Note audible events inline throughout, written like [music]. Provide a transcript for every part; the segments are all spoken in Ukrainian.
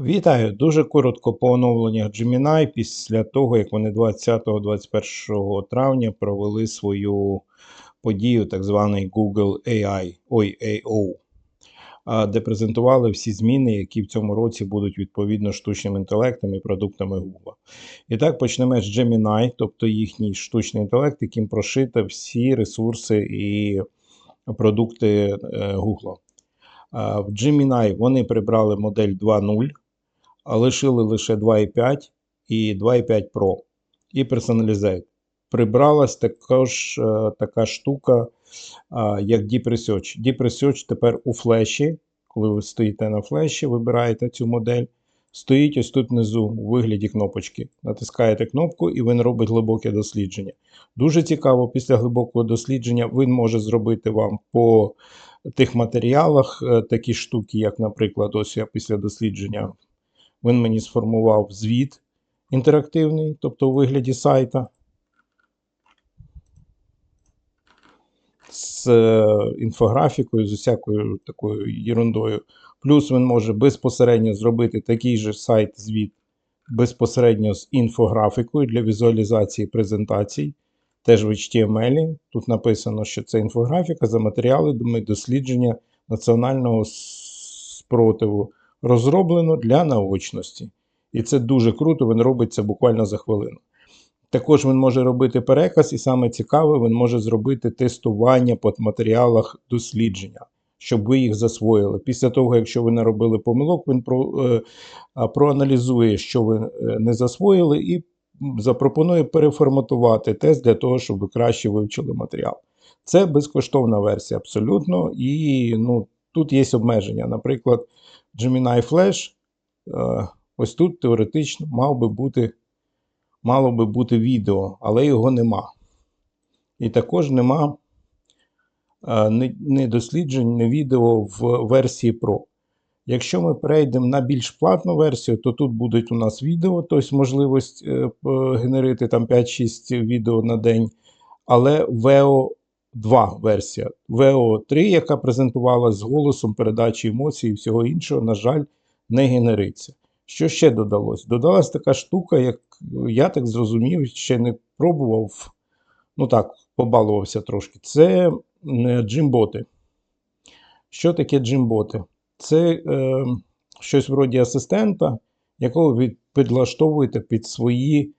Вітаю! Дуже коротко по оновленнях Gemini після того, як вони 20-21 травня провели свою подію, так званий Google AI, ой, AO, де презентували всі зміни, які в цьому році будуть відповідно штучним інтелектом і продуктами Google. І так почнемо з Gemini, тобто їхній штучний інтелект, яким прошито всі ресурси і продукти е, Google. В Gemini вони прибрали модель 2.0, а лишили лише 2.5 і 2.5 Pro і Personalizate. Прибралась також е, така штука, як Deep Research. Deep Research тепер у флеші, коли ви стоїте на флеші, вибираєте цю модель, стоїть ось тут внизу у вигляді кнопочки. Натискаєте кнопку і він робить глибоке дослідження. Дуже цікаво, після глибокого дослідження він може зробити вам по тих матеріалах е, такі штуки, як, наприклад, ось я після дослідження він мені сформував звіт інтерактивний, тобто у вигляді сайта. З е, інфографікою, з усякою такою ерундою. Плюс він може безпосередньо зробити такий же сайт-звіт безпосередньо з інфографікою для візуалізації презентацій. Теж в HTML. Тут написано, що це інфографіка за матеріали дослідження національного спротиву розроблено для наочності. І це дуже круто, він робить це буквально за хвилину. Також він може робити переказ, і саме цікаве, він може зробити тестування по матеріалах дослідження, щоб ви їх засвоїли. Після того, якщо ви не робили помилок, він про, е, проаналізує, що ви е, не засвоїли, і запропонує переформатувати тест для того, щоб ви краще вивчили матеріал. Це безкоштовна версія абсолютно. І ну, тут є обмеження. Наприклад, Gemini Flash, е, ось тут теоретично мав би бути, мало би бути відео, але його нема. І також нема не досліджень, не відео в версії Pro. Якщо ми перейдемо на більш платну версію, то тут будуть у нас відео, тобто можливість е, генерити там 5-6 відео на день. Але VEO 2 версія. VEO 3, яка презентувалася з голосом передачі емоцій і всього іншого, на жаль, не генериться. Що ще додалось? Додалась така штука, як я так зрозумів, ще не пробував, ну так, побалувався трошки. Це джимботи. Що таке джимботи? Це е, щось вроді асистента, якого ви підлаштовуєте під свої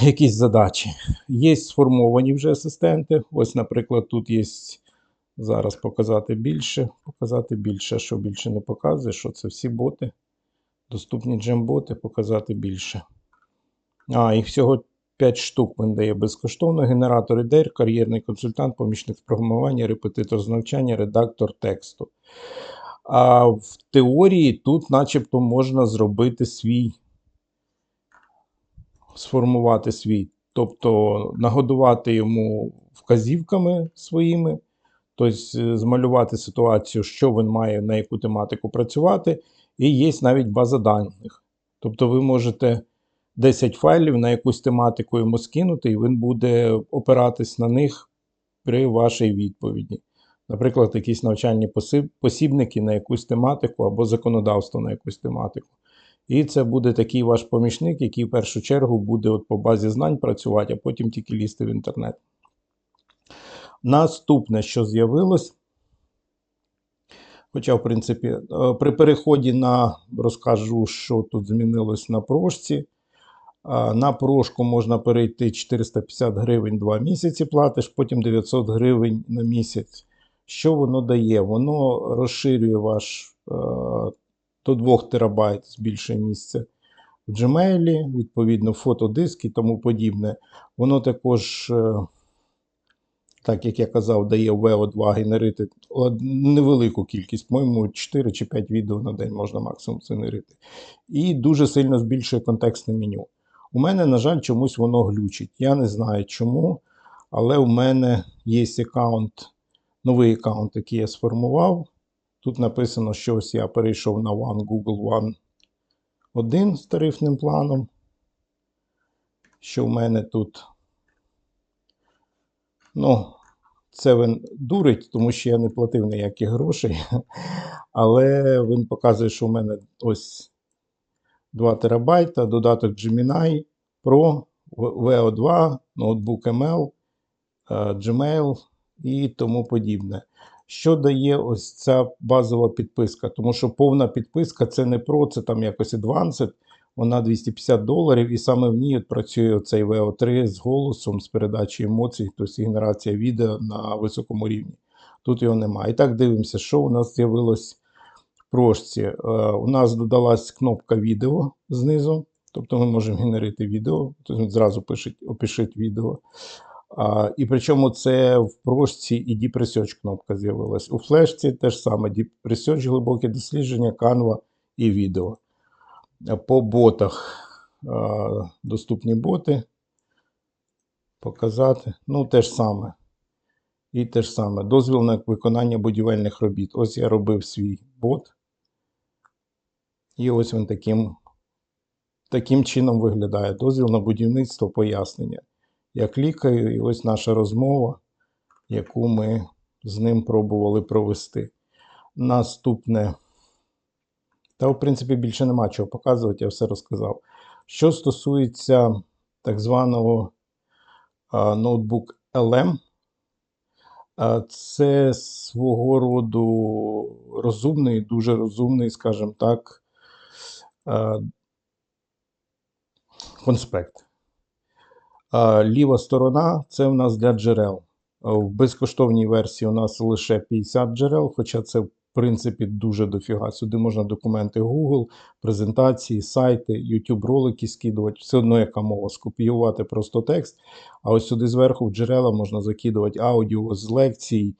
якісь задачі. Є сформовані вже асистенти. Ось, наприклад, тут є. Зараз показати більше. Показати більше, що більше не показує, що це всі боти. Доступні джемботи, показати більше. А, їх всього 5 штук він дає безкоштовно. Генератор ідей, кар'єрний консультант, помічник з програмування, репетитор з навчання, редактор тексту. А в теорії тут, начебто, можна зробити свій, сформувати свій, тобто нагодувати йому вказівками своїми, тобто змалювати ситуацію, що він має на яку тематику працювати, і є навіть база даних. Тобто ви можете 10 файлів на якусь тематику йому скинути, і він буде опиратись на них при вашій відповіді. Наприклад, якісь навчальні посібники на якусь тематику або законодавство на якусь тематику. І це буде такий ваш помічник, який в першу чергу буде от по базі знань працювати, а потім тільки лізти в інтернет. Наступне, що з'явилось, хоча, в принципі, е, при переході на розкажу, що тут змінилось на прошці. На прошку можна перейти 450 гривень 2 місяці платиш, потім 900 гривень на місяць. Що воно дає? Воно розширює ваш е, до 2 терабайт збільшує місце в Gmail, відповідно, фотодиск і тому подібне. Воно також, е, так як я казав, дає VO2 генерити невелику кількість, по-моєму, 4 чи 5 відео на день можна максимум генерити. І дуже сильно збільшує контекстне меню. У мене, на жаль, чомусь воно глючить. Я не знаю чому, але у мене є аккаунт, новий аккаунт, який я сформував. Тут написано, що ось я перейшов на One Google One 1 з тарифним планом. Що в мене тут. Ну, це він дурить, тому що я не платив ніяких грошей. [laughs] Але він показує, що у мене ось 2 терабайта, додаток Gemini Pro, VO2, ноутбук ML, е, Gmail і тому подібне. Що дає ось ця базова підписка? Тому що повна підписка це не Pro, це там якось Advanced, вона 250 доларів, і саме в ній от працює цей VO3 з голосом, з передачею емоцій, тобто генерація відео на високому рівні. Тут його немає. І так дивимося, що у нас з'явилось в прошці. Е, у нас додалась кнопка відео знизу, тобто ми можемо генерити відео, тобто зразу пишуть, опишіть відео. А, і причому це в прошці і Deep Research кнопка з'явилась. У флешці теж саме Deep Research, глибоке дослідження, Canva і відео. По ботах а, доступні боти. Показати. Ну, те ж саме. І те ж саме. Дозвіл на виконання будівельних робіт. Ось я робив свій бот. І ось він таким, таким чином виглядає. Дозвіл на будівництво пояснення. Я клікаю, і ось наша розмова, яку ми з ним пробували провести. Наступне. Та, в принципі, більше нема чого показувати, я все розказав. Що стосується так званого ноутбук LM, це свого роду розумний, дуже розумний, скажімо так, конспект. А, Ліва сторона це в нас для джерел. В безкоштовній версії у нас лише 50 джерел, хоча це в принципі дуже дофіга. Сюди можна документи Google, презентації, сайти, YouTube ролики скидувати, все одно яка мова, скопіювати просто текст. А ось сюди зверху в джерела можна закидувати аудіо з лекцій,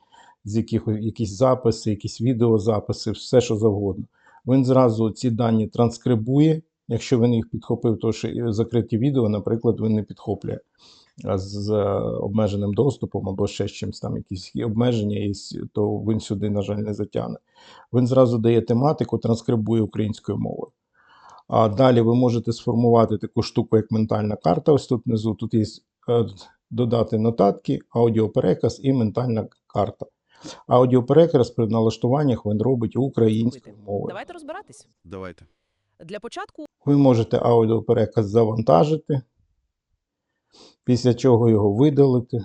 з яких, якісь записи, якісь відеозаписи, все що завгодно. Він зразу ці дані транскрибує. Якщо він їх підхопив, то що закриті відео, наприклад, він не підхоплює з е, обмеженим доступом або ще з чимось там якісь обмеження, є, то він сюди, на жаль, не затягне. Він зразу дає тематику, транскрибує українською мовою. А далі ви можете сформувати таку штуку, як ментальна карта. Ось тут внизу. Тут є е, додати нотатки, аудіопереказ і ментальна карта. Аудіопереказ при налаштуваннях він робить українською мовою. Давайте розбиратись. Давайте. Для початку Ви можете аудіопереказ завантажити, після чого його видалити.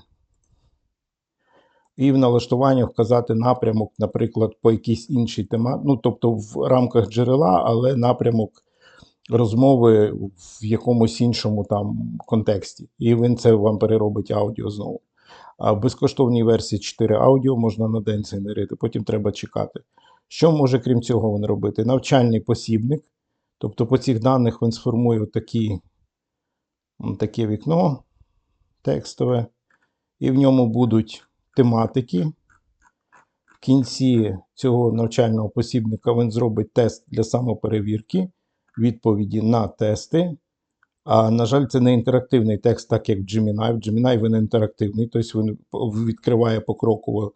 І в налаштуванні вказати напрямок, наприклад, по якійсь іншій тематиці, ну, тобто в рамках джерела, але напрямок розмови в якомусь іншому там контексті. І він це вам переробить аудіо знову. А в безкоштовній версії 4 аудіо можна на день згенерити, потім треба чекати. Що може, крім цього, він робити? Навчальний посібник. Тобто по цих даних він сформує такі, таке вікно текстове, і в ньому будуть тематики. В кінці цього навчального посібника він зробить тест для самоперевірки, відповіді на тести. А, на жаль, це не інтерактивний текст, так як в Gemini. В Gemini він інтерактивний, тобто він відкриває покроково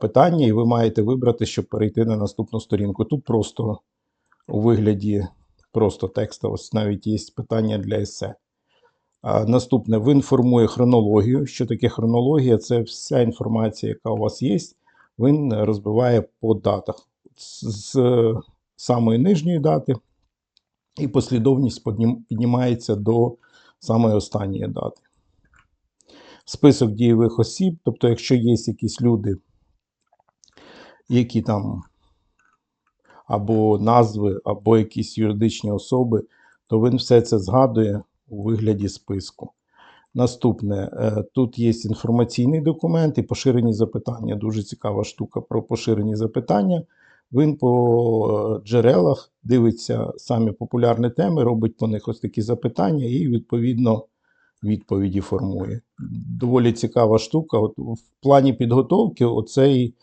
питання, і ви маєте вибрати, щоб перейти на наступну сторінку. Тут просто у вигляді просто текста, ось навіть є питання для есе. Наступне, він формує хронологію. Що таке хронологія? Це вся інформація, яка у вас є, він розбиває по датах. З самої нижньої дати, і послідовність піднімається до самої останньої дати. Список дієвих осіб, тобто, якщо є якісь люди, які там або назви, або якісь юридичні особи, то він все це згадує у вигляді списку. Наступне, е, тут є інформаційний документ і поширені запитання. Дуже цікава штука про поширені запитання. Він по е, джерелах дивиться самі популярні теми, робить по них ось такі запитання і, відповідно, відповіді формує. Доволі цікава штука. От в плані підготовки оцей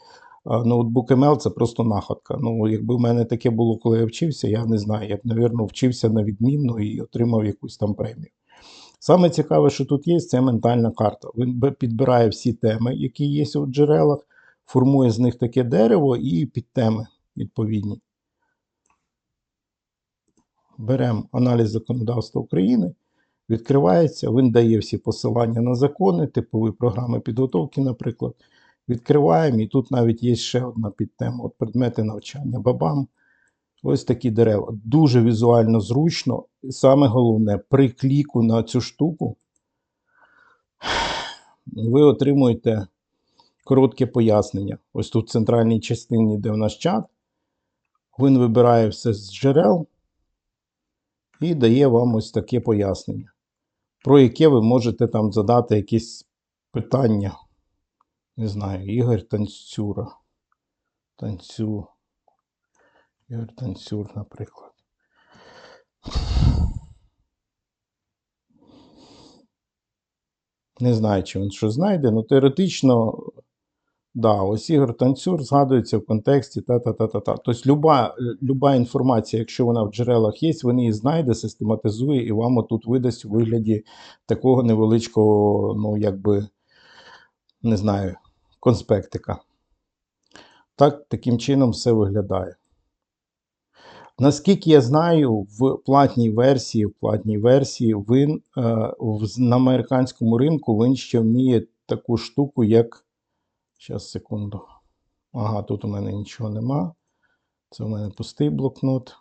ноутбук ML це просто находка. Ну, якби в мене таке було, коли я вчився, я не знаю. Я б, напевно, вчився на відмінно і отримав якусь там премію. Саме цікаве, що тут є, це ментальна карта. Він підбирає всі теми, які є у джерелах, формує з них таке дерево і підтеми відповідні. Беремо аналіз законодавства України, відкривається, він дає всі посилання на закони, типові програми підготовки, наприклад. Відкриваємо, і тут навіть є ще одна підтема. От предмети навчання. Бабам. Ось такі дерева. Дуже візуально зручно. І саме головне, при кліку на цю штуку ви отримуєте коротке пояснення. Ось тут в центральній частині, де в нас чат, він вибирає все з джерел і дає вам ось таке пояснення, про яке ви можете там задати якісь питання. Не знаю, Ігор Танцюра. Танцю. Ігор Танцюр, наприклад. Не знаю, чи він що знайде, але теоретично, да, ось Ігор Танцюр згадується в контексті та-та-та-та-та. Тобто люба, люба інформація, якщо вона в джерелах є, він її знайде, систематизує і вам отут видасть у вигляді такого невеличкого, ну, якби, не знаю, конспектика. Так, таким чином все виглядає. Наскільки я знаю, в платній версії, в платній версії він е, на американському ринку він ще вміє таку штуку, як. Зараз, секунду. Ага, тут у мене нічого нема. Це у мене пустий блокнот.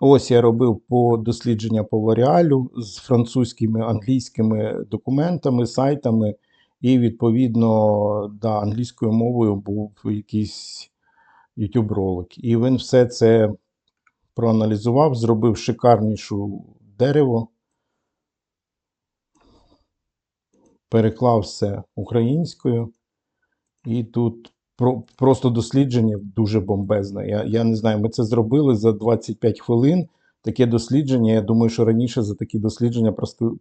Ось я робив по дослідження по Лореалю з французькими англійськими документами, сайтами, і, відповідно, да, англійською мовою був якийсь YouTube ролик. І він все це проаналізував, зробив шикарнішу дерево, переклав все українською. І тут про, просто дослідження дуже бомбезне. Я, я не знаю, ми це зробили за 25 хвилин. Таке дослідження. Я думаю, що раніше за такі дослідження просто,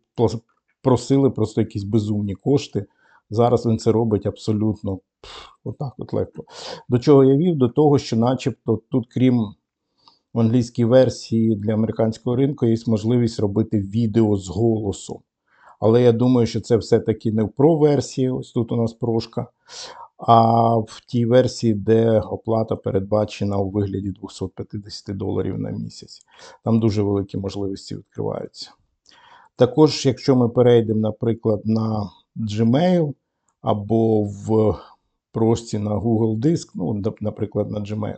просили просто якісь безумні кошти. Зараз він це робить абсолютно отак от легко. До чого я вів? До того, що, начебто, тут, крім в англійській версії для американського ринку, є можливість робити відео з голосу. Але я думаю, що це все-таки не в про-версії, ось тут у нас прошка, а в тій версії, де оплата передбачена у вигляді 250 доларів на місяць. Там дуже великі можливості відкриваються. Також, якщо ми перейдемо, наприклад, на Gmail або в прості на Google Диск, ну, наприклад, на Gmail,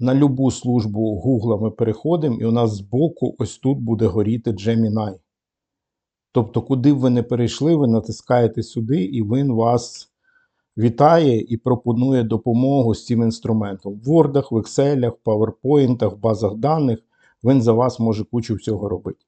на любу службу Google ми переходимо, і у нас збоку ось тут буде горіти Gemini. Тобто, куди б ви не перейшли, ви натискаєте сюди, і він вас вітає і пропонує допомогу з цим інструментом. В Word, в Excel, в PowerPoint, в базах даних він за вас може кучу всього робити.